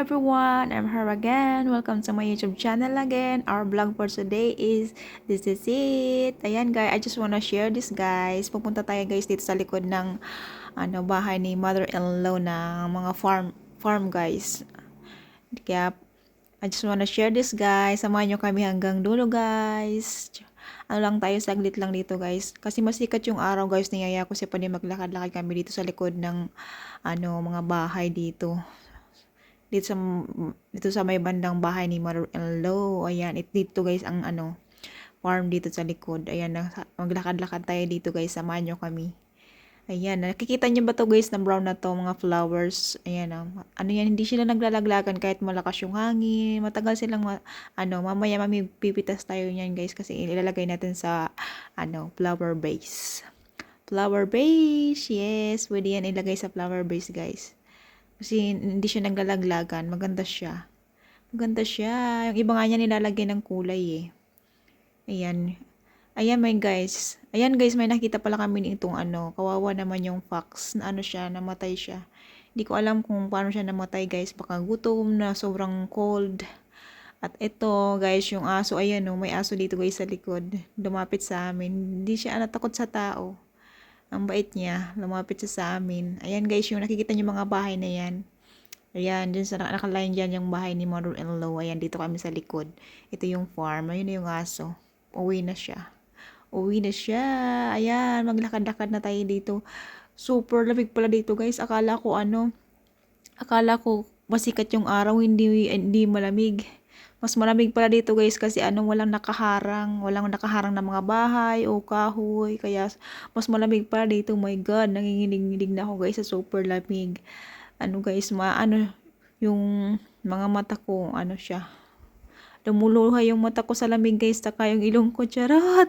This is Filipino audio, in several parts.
everyone, I'm her again. Welcome to my YouTube channel again. Our vlog for today is this is it. Ayan guys, I just wanna share this guys. Pupunta tayo guys dito sa likod ng ano bahay ni mother-in-law na mga farm farm guys. Kaya I just wanna share this guys. Samahan nyo kami hanggang dulo guys. Ano lang tayo, saglit lang dito guys. Kasi masikat yung araw guys, niyaya ko siya pa maglakad-lakad kami dito sa likod ng ano mga bahay dito dito sa dito sa may bandang bahay ni mother-in-law. Ayan, it dito guys ang ano farm dito sa likod. Ayan, maglakad-lakad tayo dito guys. Samahan nyo kami. Ayan, nakikita nyo ba to guys na brown na to, mga flowers. Ayan, ah. ano yan, hindi sila naglalaglagan kahit malakas yung hangin. Matagal silang, ma ano, mamaya mami pipitas tayo niyan guys kasi ilalagay natin sa, ano, flower base. Flower base, yes, pwede yan ilagay sa flower base guys. Kasi hindi siya naglalaglagan. Maganda siya. Maganda siya. Yung iba nga niya nilalagay ng kulay eh. Ayan. Ayan may guys. Ayan guys, may nakita pala kami nitong ano. Kawawa naman yung fox. Na ano siya, namatay siya. Hindi ko alam kung paano siya namatay guys. Baka gutom na sobrang cold. At ito guys, yung aso. Ayan o, oh, may aso dito guys sa likod. Lumapit sa amin. Hindi siya natakot sa tao. Ang bait niya. Lumapit siya sa amin. Ayan guys, yung nakikita niyo mga bahay na yan. Ayan, dyan sa nakaline dyan yung bahay ni mother-in-law. Ayan, dito kami sa likod. Ito yung farm. Ayun na yung aso. Uwi na siya. Uwi na siya. Ayan, maglakad-lakad na tayo dito. Super lamig pala dito guys. Akala ko ano, akala ko masikat yung araw, hindi, hindi malamig. Mas malamig pala dito guys kasi ano walang nakaharang, walang nakaharang na mga bahay o kahoy. Kaya mas malamig pala dito. My God, nanginginig-nginig na ako guys sa super lamig. Ano guys, ma ano yung mga mata ko, ano siya. Lumuluha yung mata ko sa lamig guys, taka yung ilong ko, charot.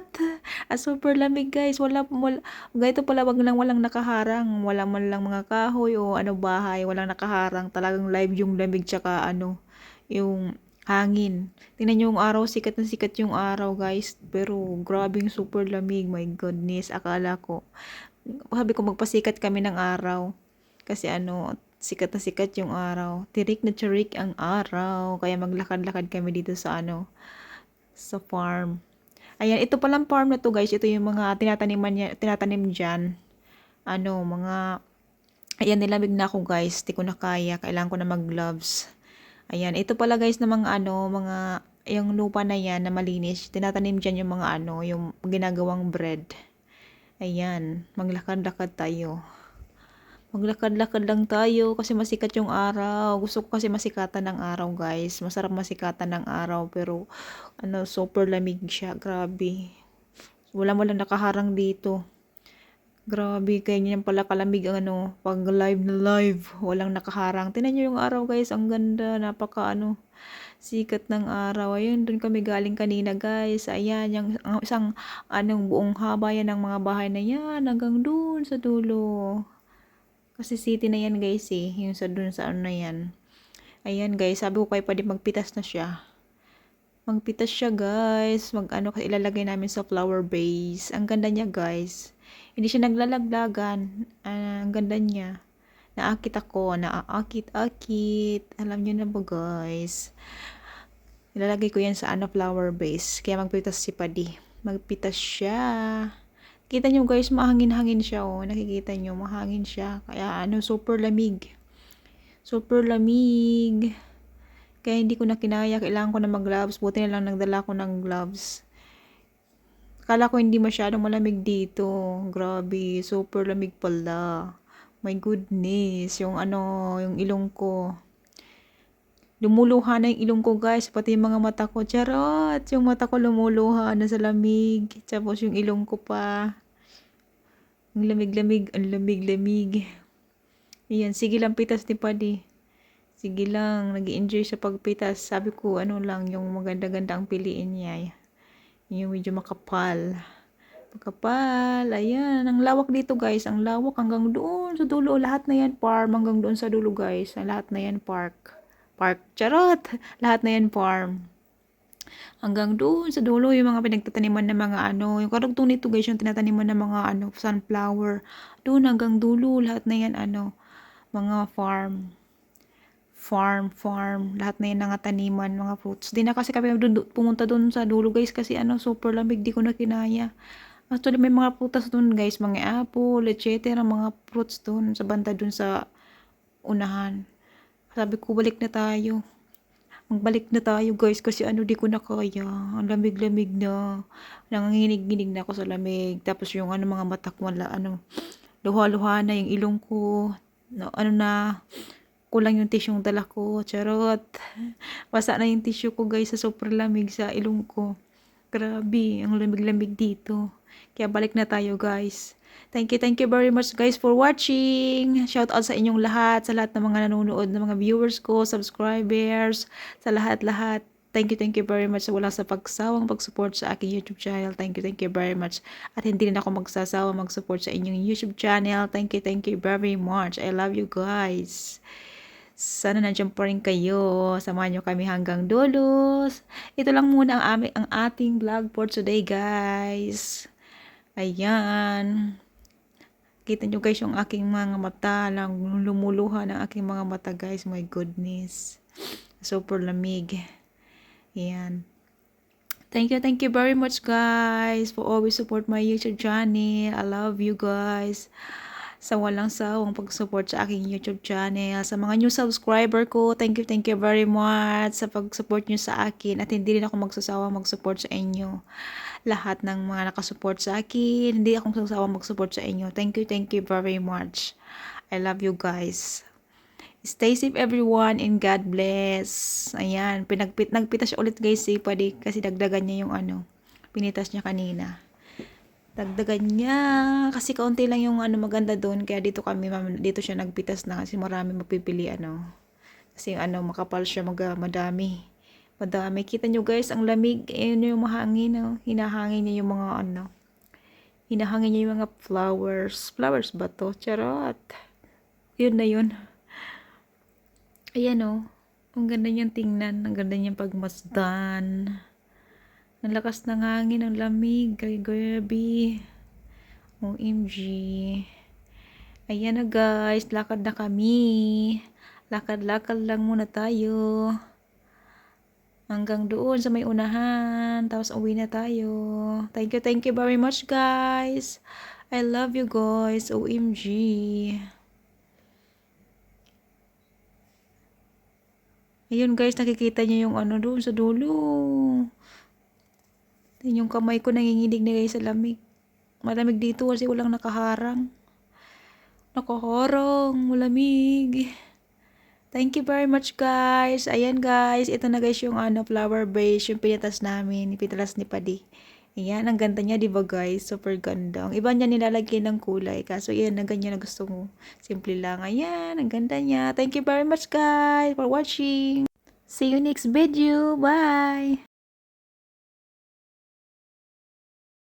Ah, super lamig guys, wala, wala, ganito pala wag lang walang nakaharang, wala man lang mga kahoy o ano bahay, walang nakaharang, talagang live yung lamig tsaka ano, yung hangin. Tingnan nyo yung araw, sikat na sikat yung araw guys. Pero grabing super lamig, my goodness. Akala ko, sabi ko magpasikat kami ng araw. Kasi ano, sikat na sikat yung araw. Tirik na tirik ang araw. Kaya maglakad-lakad kami dito sa ano, sa farm. Ayan, ito palang farm na to guys. Ito yung mga tinataniman niya, tinatanim dyan. Ano, mga, ayan, nilamig na ako guys. Di ko na kaya. Kailangan ko na mag-gloves. Ayan, ito pala guys na mga ano, mga yung lupa na yan na malinis. Tinatanim dyan yung mga ano, yung ginagawang bread. Ayan, maglakad-lakad tayo. Maglakad-lakad lang tayo kasi masikat yung araw. Gusto ko kasi masikatan ng araw guys. Masarap masikatan ng araw pero ano, super lamig siya. Grabe. Wala mo nakaharang dito. Grabe, kaya niyan pala kalamig ang ano, pag live na live, walang nakaharang. Tinan niyo yung araw guys, ang ganda, napaka ano, sikat ng araw. Ayun, doon kami galing kanina guys. Ayan, yung isang anong buong haba yan ng mga bahay na yan, hanggang doon sa dulo. Kasi city na yan guys eh, yung sa doon sa ano na yan. Ayan guys, sabi ko kayo pwede magpitas na siya. Magpitas siya guys, mag ano, ilalagay namin sa flower base. Ang ganda niya guys. Hindi siya naglalaglagan. Uh, ang ganda niya. Naakit ako. Naaakit-akit. Alam niyo na ba guys? Ilalagay ko yan sa ano flower base. Kaya magpitas si Padi. Magpitas siya. Kita niyo guys, mahangin-hangin siya oh. Nakikita niyo, mahangin siya. Kaya ano, super lamig. Super lamig. Kaya hindi ko na kinaya. Kailangan ko na mag-gloves. Buti na lang nagdala ko ng gloves. Kala ko hindi masyadong malamig dito. Grabe, super lamig pala. My goodness, yung ano, yung ilong ko. Lumuluha na yung ilong ko guys, pati yung mga mata ko. Charot! Yung mata ko lumuluha na sa lamig. Tapos yung ilong ko pa. Ang lamig-lamig, ang lamig-lamig. Ayan, sige lang pitas ni Padi. Sige lang, nag enjoy sa pagpitas. Sabi ko, ano lang, yung maganda-ganda ang piliin niya. Yung medyo makapal. Makapal. Ayan. Ang lawak dito guys. Ang lawak hanggang doon sa dulo. Lahat na yan farm. Hanggang doon sa dulo guys. Lahat na yan park. Park. Charot. Lahat na yan farm. Hanggang doon sa dulo yung mga pinagtataniman ng mga ano. Yung karugtong nito guys yung tinataniman ng mga ano sunflower. Doon hanggang dulo. Lahat na yan ano. Mga farm farm, farm. Lahat na yun mga taniman, mga fruits. Di na kasi kami pumunta dun sa dulo guys kasi ano, super lamig. Di ko na kinaya. Actually, may mga prutas dun guys. Mga apple, etc. Mga fruits dun sa banda dun sa unahan. Sabi ko, balik na tayo. Magbalik na tayo guys kasi ano di ko na kaya. Ang lamig-lamig na. Nanginginig-ginig na ako sa lamig. Tapos yung ano mga mata ko wala ano luha-luha na yung ilong ko. No, ano na kulang yung tissue yung dala ko. Charot. Basa na yung tissue ko guys sa super lamig sa ilong ko. Grabe, ang lamig-lamig dito. Kaya balik na tayo guys. Thank you, thank you very much guys for watching. Shout out sa inyong lahat, sa lahat ng mga nanonood, ng mga viewers ko, subscribers, sa lahat-lahat. Thank you, thank you very much sa wala sa pagsawang pag-support sa aking YouTube channel. Thank you, thank you very much. At hindi rin ako magsasawa mag-support sa inyong YouTube channel. Thank you, thank you very much. I love you guys. Sana nandiyan pa rin kayo. Samahan nyo kami hanggang dulo. Ito lang muna ang, aming, ang ating vlog for today, guys. Ayan. Kita nyo guys yung aking mga mata lang lumuluha ng aking mga mata guys. My goodness. Super lamig. Ayan. Thank you, thank you very much guys for always support my YouTube channel. I love you guys. Sa walang sawang pag-support sa aking YouTube channel. Sa mga new subscriber ko, thank you, thank you very much sa pag-support nyo sa akin. At hindi rin ako magsasawa mag-support sa inyo. Lahat ng mga nakasupport sa akin, hindi ako magsasawa mag-support sa inyo. Thank you, thank you very much. I love you guys. Stay safe everyone and God bless. Ayan, pinagpit nagpitas siya ulit guys si Padi kasi dagdagan niya yung ano, pinitas niya kanina. Dagdagan niya kasi kaunti lang yung ano maganda doon kaya dito kami dito siya nagpitas na kasi marami mapipili ano. Kasi ano makapal siya mag madami. Madami. Kita nyo guys, ang lamig. Ayun yung mahangin. Oh. Hinahangin niya yung mga ano. Hinahangin niya yung mga flowers. Flowers ba to? Charot. Yun na yun. Ayan oh. Ang ganda niyang tingnan. Ang ganda niyang pagmasdan. Ang lakas ng hangin, ang lamig. Gabi. OMG. Ayan na guys. Lakad na kami. Lakad-lakad lang muna tayo. Hanggang doon sa may unahan. Tapos uwi na tayo. Thank you, thank you very much guys. I love you guys. OMG. Ayun guys, nakikita niyo yung ano doon sa dulo. Yung kamay ko nanginginig na guys sa lamig. Malamig dito kasi walang nakaharang. Nakaharang, malamig. Thank you very much guys. Ayan guys, ito na guys yung ano flower base, yung pinitas namin, pinitas ni Padi. Ayan, ang ganda niya, di ba guys? Super ganda. Ang iba niya nilalagyan ng kulay. Kaso yan, ang ganyan na gusto mo. Simple lang. Ayan, ang ganda niya. Thank you very much guys for watching. See you next video. Bye!